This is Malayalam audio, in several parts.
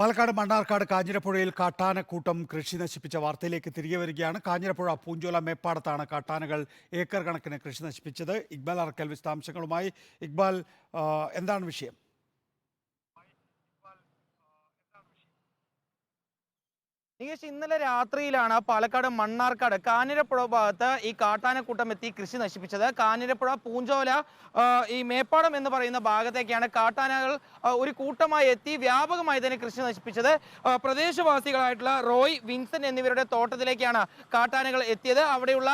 പാലക്കാട് മണ്ണാർക്കാട് കാഞ്ഞിരപ്പുഴയിൽ കാട്ടാനക്കൂട്ടം കൃഷി നശിപ്പിച്ച വാർത്തയിലേക്ക് തിരികെ വരികയാണ്. കാഞ്ഞിരപ്പുഴ പൂഞ്ചോല മേപ്പാടത്താണ് കാട്ടാനകൾ ഏക്കർ കണക്കിന് കൃഷി നശിപ്പിച്ചത്. ഇക്ബാൽ അറക്കൽ വിശദാംശങ്ങളുമായി. ഇക്ബാൽ എന്താണ് വിഷയം? നികേഷ് ഇന്നലെ രാത്രിയിലാണ് പാലക്കാട് മണ്ണാർക്കാട് കാഞ്ഞിരപ്പുഴ ഭാഗത്ത് ഈ കാട്ടാനക്കൂട്ടം എത്തി കൃഷി നശിപ്പിച്ചത്. കാഞ്ഞിരപ്പുഴ പൂഞ്ചോല ഈ മേപ്പാടം എന്ന് പറയുന്ന ഭാഗത്തേക്കാണ് കാട്ടാനകൾ ഒരു കൂട്ടമായി എത്തി വ്യാപകമായി തന്നെ കൃഷി നശിപ്പിച്ചത്. പ്രദേശവാസികളായിട്ടുള്ള റോയ് വിൻസെന്റ് എന്നിവരുടെ തോട്ടത്തിലേക്കാണ് കാട്ടാനകൾ എത്തിയത്. അവിടെയുള്ള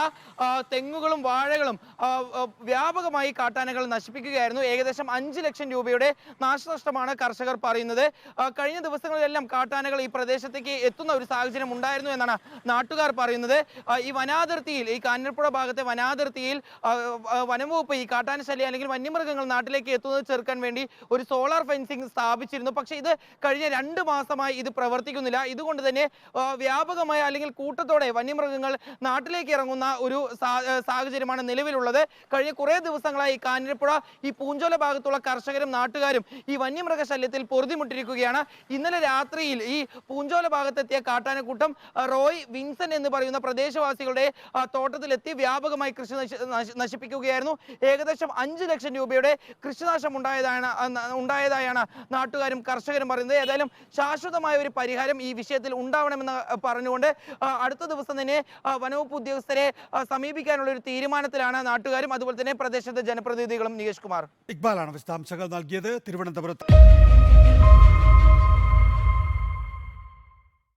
തെങ്ങുകളും വാഴകളും വ്യാപകമായി കാട്ടാനകൾ നശിപ്പിക്കുകയായിരുന്നു. ഏകദേശം അഞ്ച് ലക്ഷം രൂപയുടെ നാശനഷ്ടമാണ് കർഷകർ പറയുന്നത്. കഴിഞ്ഞ ദിവസങ്ങളിലെല്ലാം കാട്ടാനകൾ ഈ പ്രദേശത്തേക്ക് എത്തുന്ന ഒരു സാഹചര്യം ഉണ്ടായിരുന്നു എന്നാണ് നാട്ടുകാർ പറയുന്നത്. ഈ വനാതിർത്തിയിൽ ഈ കാഞ്ഞിരപ്പുഴ ഭാഗത്തെ വനാതിർത്തിയിൽ വനംവകുപ്പ് ഈ കാട്ടാന ശല്യം അല്ലെങ്കിൽ വന്യമൃഗങ്ങൾ നാട്ടിലേക്ക് എത്തുന്നത് ചെറുക്കാൻ വേണ്ടി ഒരു സോളാർ ഫെൻസിംഗ് സ്ഥാപിച്ചിരുന്നു. പക്ഷേ ഇത് കഴിഞ്ഞ രണ്ട് മാസമായി ഇത് പ്രവർത്തിക്കുന്നില്ല. ഇതുകൊണ്ട് തന്നെ വ്യാപകമായ അല്ലെങ്കിൽ കൂട്ടത്തോടെ വന്യമൃഗങ്ങൾ നാട്ടിലേക്ക് ഇറങ്ങുന്ന ഒരു സാഹചര്യമാണ് നിലവിലുള്ളത്. കഴിഞ്ഞ കുറേ ദിവസങ്ങളായി കാഞ്ഞിരപ്പുഴ ഈ പൂഞ്ചോല ഭാഗത്തുള്ള കർഷകരും നാട്ടുകാരും ഈ വന്യമൃഗ ശല്യത്തിൽ പൊറുതിമുട്ടിരിക്കുകയാണ്. ഇന്നലെ രാത്രിയിൽ ഈ പൂഞ്ചോല ഭാഗത്തെത്തിയ കാട്ടാനക്കൂട്ടം റോയ് വിൻസൺ എന്ന് പറയുന്ന പ്രദേശവാസികളുടെ തോട്ടത്തിലെത്തി വ്യാപകമായി കൃഷി നശി- നശി- നശിപ്പിക്കുകയായിരുന്നു. ഏകദേശം അഞ്ച് ലക്ഷം രൂപയുടെ കൃഷിനാശം ഉണ്ടായതാണ് ഉണ്ടായതായാണ് നാട്ടുകാരും കർഷകരും പറയുന്നത്. ഏതായാലും ശാശ്വതമായ ഒരു പരിഹാരം ഈ വിഷയത്തിൽ ഉണ്ടാവണമെന്ന് പറഞ്ഞുകൊണ്ട് അടുത്ത ദിവസം തന്നെ വനവകുപ്പ് ഉദ്യോഗസ്ഥരെ സമീപിക്കാനുള്ള ഒരു തീരുമാനത്തിലാണ് നാട്ടുകാരും അതുപോലെ തന്നെ പ്രദേശത്തെ ജനപ്രതിനിധികളും നികേഷ് കുമാർ. ഇക്ബാലാണ് വിശദാംശങ്ങൾ നൽകിയത്. തിരുവനന്തപുരത്ത്